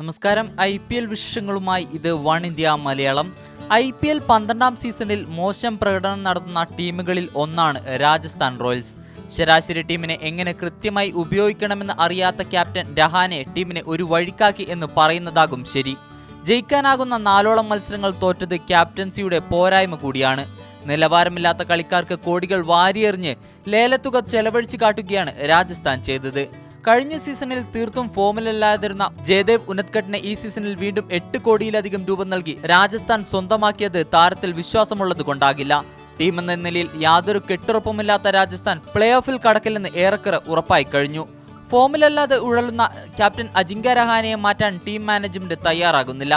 നമസ്കാരം. I P L വിശേഷങ്ങളുമായി ഇത് one India Malayalam. I P L പന്ത്രണ്ടാം സീസണിൽ മോശം പ്രകടനം നടത്തുന്ന ടീമുകളിൽ ഒന്നാണ് രാജസ്ഥാൻ റോയൽസ്. ശരാശരി ടീമിനെ എങ്ങനെ കൃത്യമായി ഉപയോഗിക്കണമെന്ന് അറിയാത്ത ക്യാപ്റ്റൻ രഹാനെ ടീമിനെ ഒരു വഴിക്കാക്കി എന്ന് പറയുന്നതാകും ശരി. ജയിക്കാനാകുന്ന നാലോളം മത്സരങ്ങൾ തോറ്റത് ക്യാപ്റ്റൻസിയുടെ പോരായ്മ കൂടിയാണ്. നിലവാരമില്ലാത്ത കളിക്കാർക്ക് കോടികൾ വാരിയെറിഞ്ഞ് ലേലത്തുക ചെലവഴിച്ചു കാട്ടുകയാണ് രാജസ്ഥാൻ ചെയ്തത്. കഴിഞ്ഞ സീസണിൽ തീർത്തും ഫോമിലല്ലാതിരുന്ന ജയദേവ് ഉനത്കട്ടിനെ ഈ സീസണിൽ വീണ്ടും എട്ട് കോടിയിലധികം രൂപ നൽകി രാജസ്ഥാൻ സ്വന്തമാക്കിയത് താരത്തിൽ വിശ്വാസമുള്ളത് കൊണ്ടാകില്ല ടീം എന്ന നിലയിൽ യാതൊരു കെട്ടുറപ്പുമില്ലാത്ത രാജസ്ഥാൻ പ്ലേ ഓഫിൽ കടക്കില്ലെന്ന് ഏറെക്കുറെ ഉറപ്പായി കഴിഞ്ഞു. ഫോമിലല്ലാതെ ഉഴലുന്ന ക്യാപ്റ്റൻ അജിങ്ക്യ രഹാനെയെ മാറ്റാൻ ടീം മാനേജ്മെന്റ് തയ്യാറാകുന്നില്ല.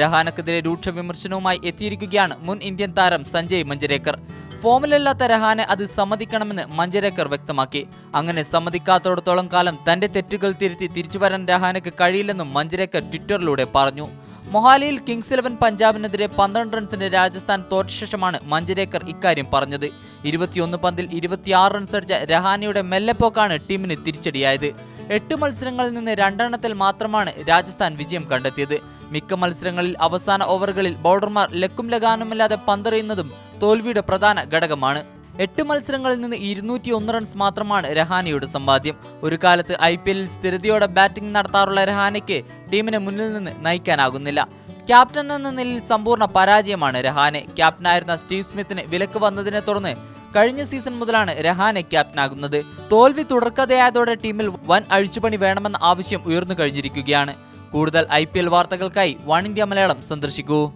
രഹാനക്കെതിരെ രൂക്ഷ വിമർശനവുമായി എത്തിയിരിക്കുകയാണ് മുൻ ഇന്ത്യൻ താരം സഞ്ജയ് മഞ്ജരേക്കർ ഫോമിലല്ലാത്ത രഹാനെ അത് സമ്മതിക്കണമെന്ന് മഞ്ജരേക്കർ വ്യക്തമാക്കി. അങ്ങനെ സമ്മതിക്കാത്തിടത്തോളം കാലം തന്റെ തെറ്റുകൾ തിരുത്തി തിരിച്ചു വരാൻ രഹാനയ്ക്ക് കഴിയില്ലെന്നും മഞ്ജരേക്കർ ട്വിറ്ററിലൂടെ പറഞ്ഞു. മൊഹാലിയിൽ കിങ്സ് ഇലവൻ പഞ്ചാബിനെതിരെ പന്ത്രണ്ട് റൺസിന്റെ രാജസ്ഥാൻ തോറ്റ ശേഷമാണ് മഞ്ജരേക്കർ ഇക്കാര്യം പറഞ്ഞത്. ഇരുപത്തിയൊന്ന് പന്തിൽ ഇരുപത്തിയാറ് റൺസ് അടിച്ച രഹാനയുടെ മെല്ലെപ്പോക്കാണ് ടീമിന് തിരിച്ചടിയായത്. എട്ട് മത്സരങ്ങളിൽ നിന്ന് രണ്ടെണ്ണത്തിൽ മാത്രമാണ് രാജസ്ഥാൻ വിജയം കണ്ടെത്തിയത്. മിക്ക മത്സരങ്ങളിൽ അവസാന ഓവറുകളിൽ ബൗളർമാർ ലക്കും ലഗാനുമില്ലാതെ പന്തെറിയുന്നതും തോൽവിയുടെ പ്രധാന ഘടകമാണ്. എട്ട് മത്സരങ്ങളിൽ നിന്ന് ഇരുന്നൂറ്റി ഒന്ന് റൺസ് മാത്രമാണ് രഹാനയുടെ സമ്പാദ്യം. ഒരു കാലത്ത് ഐ പി എല്ലിൽ സ്ഥിരതയോടെ ബാറ്റിംഗ് നടത്താറുള്ള രഹാനയ്ക്ക് ടീമിനെ മുന്നിൽ നിന്ന് നയിക്കാനാകുന്നില്ല. ക്യാപ്റ്റൻ എന്ന നിലയിൽ സമ്പൂർണ പരാജയമാണ് രഹാനെ. ക്യാപ്റ്റനായിരുന്ന സ്റ്റീവ് സ്മിത്തിന് വിലക്ക് വന്നതിനെ തുടർന്ന് കഴിഞ്ഞ സീസൺ മുതലാണ് രഹാനെ ക്യാപ്റ്റനാകുന്നത്. തോൽവി തുടർക്കഥയായതോടെ ടീമിൽ വൻ അഴിച്ചുപണി വേണമെന്ന ആവശ്യം ഉയർന്നു കഴിഞ്ഞിരിക്കുകയാണ്. കൂടുതൽ ഐ വാർത്തകൾക്കായി വൺ ഇന്ത്യ മലയാളം സന്ദർശിക്കൂ.